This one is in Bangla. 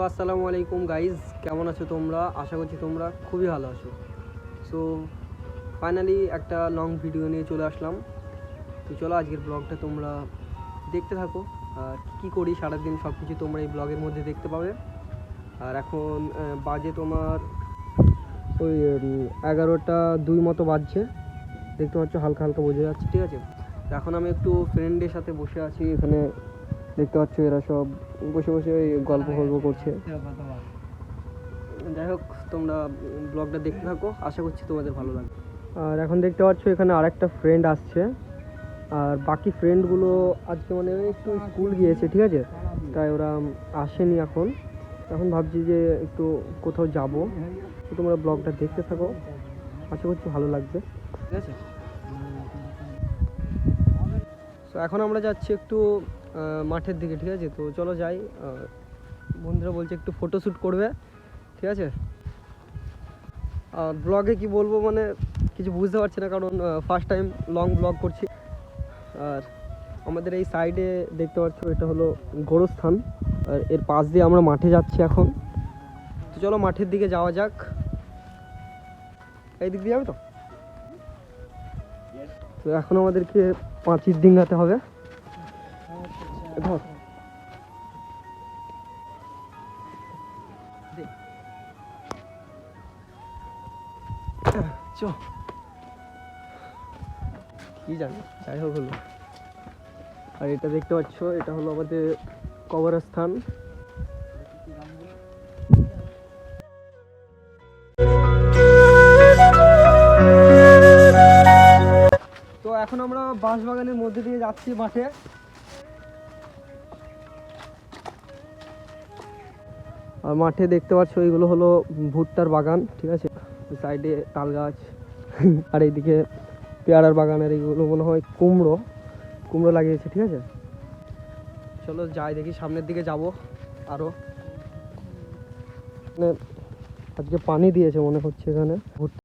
সো আসসালামু আলাইকুম গাইজ কেমন আছো তোমরা? আশা করছি তোমরা খুবই ভালো আছো। সো ফাইনালি একটা লং ভিডিও নিয়ে চলে আসলাম। তো চলো আজকের ব্লগটা তোমরা দেখতে থাকো। আর কী করি, সারাদিন সব কিছু তোমরা এই ব্লগের মধ্যে দেখতে পাবে। আর এখন বাজে তোমার ওই এগারোটা দুই মতো বাজছে। দেখতে পাচ্ছ হালকা হালকা বোঝা যাচ্ছে, ঠিক আছে? এখন আমি একটু ফ্রেন্ডের সাথে বসে আছি, এখানে দেখতে পাচ্ছ এরা সব বসে বসে ওই গল্প গল্প করছে। যাই হোক তোমরা ব্লগটা দেখতে থাকো আশা করছি তোমাদের ভালো লাগবে। আর এখন দেখতে পাচ্ছ এখানে আরেকটা ফ্রেন্ড আসছে। আর বাকি ফ্রেন্ডগুলো আজকে মানে একটু স্কুল গিয়েছে ঠিক আছে? তাই ওরা আসেনি এখন। এখন ভাবছি যে একটু কোথাও যাব। তো তোমরা ব্লগটা দেখতে থাকো। আশা করছি ভালো লাগবে। ঠিক আছে? তো এখন আমরা যাচ্ছি একটু মাঠের দিকে, ঠিক আছে? তো চলো যাই। বন্ধুরা বলছে একটু ফটো শ্যুট করবে, ঠিক আছে? ব্লগে কি বলব মানে কিছু বুঝতে পারছি না, কারণ ফার্স্ট টাইম লং ব্লগ করছি। আর আমাদের এই সাইডে দেখতে পাচ্ছ, এটা হলো গোরস্থান। আর এর পাশ দিয়ে আমরা মাঠে যাচ্ছি এখন। তো চলো মাঠের দিকে যাওয়া যাক। এই দিক দিয়ে যাবে তো? তো এখন আমাদেরকে পাঁচির ডিঙ্গাতে হবে। ধর। চ। কি জানি, যাই হোক হলো। আর এটা দেখতে পাচ্ছ, এটা হলো আমাদের তো এখন আমরা বাঁশবাগানের মধ্যে দিয়ে যাচ্ছি মাঠে। মাঠে দেখতে পাচ্ছ এইগুলো হলো ভুট্টার বাগান, ঠিক আছে? সাইডে তাল গাছ, আর এইদিকে পেয়ারার বাগান আর এইগুলো মনে হয় কুমড়ো কুমড়ো লাগিয়েছে, ঠিক আছে? চলো যাই দেখি, সামনের দিকে যাব আরও মানে আজকে পানি দিয়েছে মনে হচ্ছে এখানে, ভুট্টা